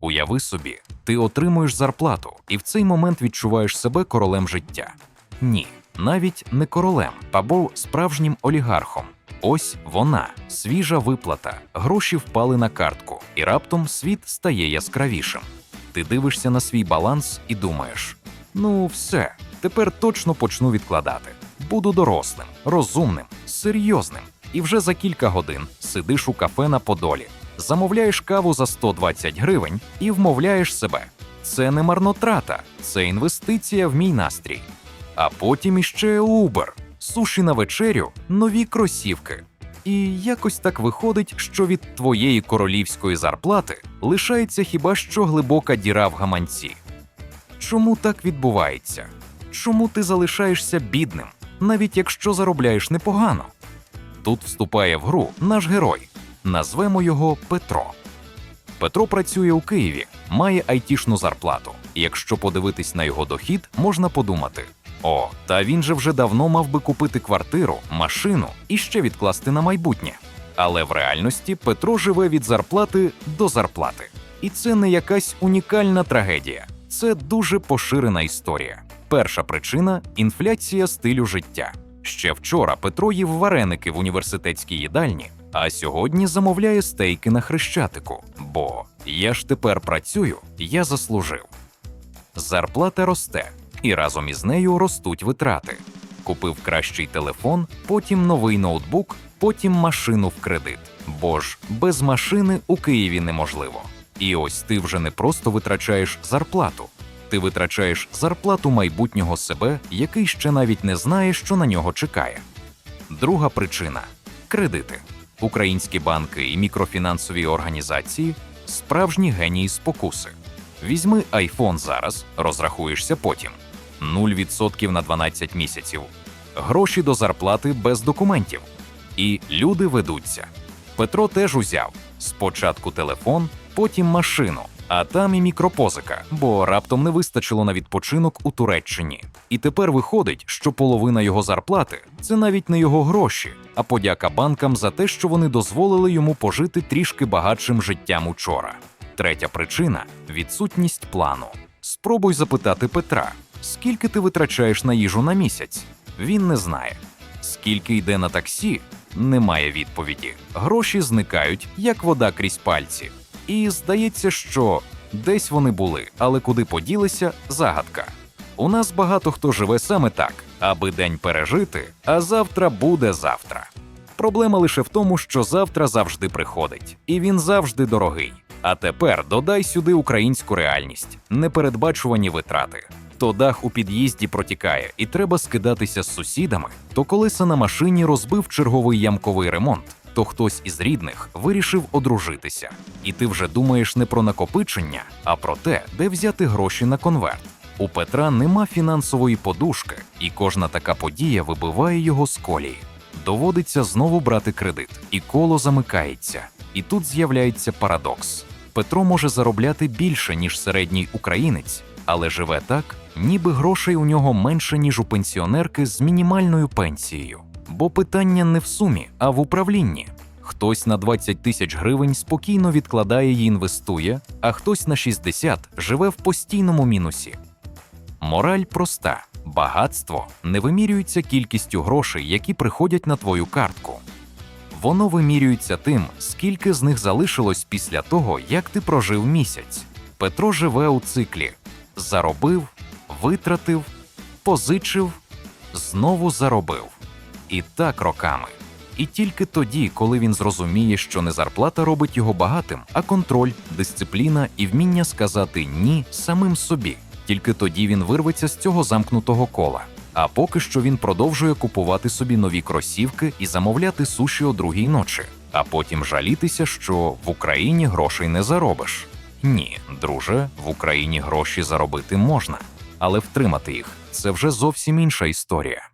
Уяви собі, ти отримуєш зарплату і в цей момент відчуваєш себе королем життя. Ні, навіть не королем, або справжнім олігархом. Ось вона, свіжа виплата, гроші впали на картку, і раптом світ стає яскравішим. Ти дивишся на свій баланс і думаєш: ну, все, тепер точно почну відкладати. Буду дорослим, розумним, серйозним. І вже за кілька годин сидиш у кафе на Подолі, замовляєш каву за 120 гривень і вмовляєш себе. Це не марнотрата, це інвестиція в мій настрій. А потім іще Uber, суші на вечерю, нові кросівки. І якось так виходить, що від твоєї королівської зарплати лишається хіба що глибока діра в гаманці. Чому так відбувається? Чому ти залишаєшся бідним, навіть якщо заробляєш непогано? Тут вступає в гру наш герой. Назвемо його Петро. Петро працює у Києві, має айтішну зарплату. І якщо подивитись на його дохід, можна подумати: о, та він же вже давно мав би купити квартиру, машину і ще відкласти на майбутнє. Але в реальності Петро живе від зарплати до зарплати. І це не якась унікальна трагедія, це дуже поширена історія. Перша причина інфляція стилю життя. Ще вчора Петро їв вареники в університетській їдальні, а сьогодні замовляє стейки на хрещатику. Бо я ж тепер працюю, я заслужив. Зарплата росте, і разом із нею ростуть витрати. Купив кращий телефон, потім новий ноутбук, потім машину в кредит. Бо ж без машини у Києві неможливо. І ось ти вже не просто витрачаєш зарплату, ти витрачаєш зарплату майбутнього себе, який ще навіть не знає, що на нього чекає. Друга причина кредити. Українські банки і мікрофінансові організації справжні генії спокуси. Візьми iPhone зараз, розрахуєшся потім. 0% на 12 місяців. Гроші до зарплати без документів. І люди ведуться. Петро теж узяв спочатку телефон, потім машину, а там і мікропозика, бо раптом не вистачило на відпочинок у Туреччині. І тепер виходить, що половина його зарплати це навіть не його гроші, а подяка банкам за те, що вони дозволили йому пожити трішки багатшим життям учора. Третя причина відсутність плану. Спробуй запитати Петра, скільки ти витрачаєш на їжу на місяць? Він не знає. Скільки йде на таксі? Немає відповіді. Гроші зникають, як вода крізь пальці. І здається, що десь вони були, але куди поділися загадка. У нас багато хто живе саме так, аби день пережити, а завтра буде завтра. Проблема лише в тому, що завтра завжди приходить, і він завжди дорогий. А тепер додай сюди українську реальність, непередбачувані витрати. То дах у під'їзді протікає, і треба скидатися з сусідами, то колеса на машині розбив черговий ямковий ремонт, то хтось із рідних вирішив одружитися. І ти вже думаєш не про накопичення, а про те, де взяти гроші на конверт. У Петра нема фінансової подушки, і кожна така подія вибиває його з колії. Доводиться знову брати кредит, і коло замикається. І тут з'являється парадокс: Петро може заробляти більше, ніж середній українець, але живе так, ніби грошей у нього менше, ніж у пенсіонерки з мінімальною пенсією. Бо питання не в сумі, а в управлінні. Хтось на 20 тисяч гривень спокійно відкладає і інвестує, а хтось на 60 живе в постійному мінусі. Мораль проста: багатство не вимірюється кількістю грошей, які приходять на твою картку. Воно вимірюється тим, скільки з них залишилось після того, як ти прожив місяць. Петро живе у циклі: заробив, витратив, позичив, знову заробив. І так роками. І тільки тоді, коли він зрозуміє, що не зарплата робить його багатим, а контроль, дисципліна і вміння сказати ні самим собі. Тільки тоді він вирветься з цього замкнутого кола. А поки що він продовжує купувати собі нові кросівки і замовляти суші о другій ночі, а потім жалітися, що в Україні грошей не заробиш. Ні, друже, в Україні гроші заробити можна, але втримати їх це вже зовсім інша історія.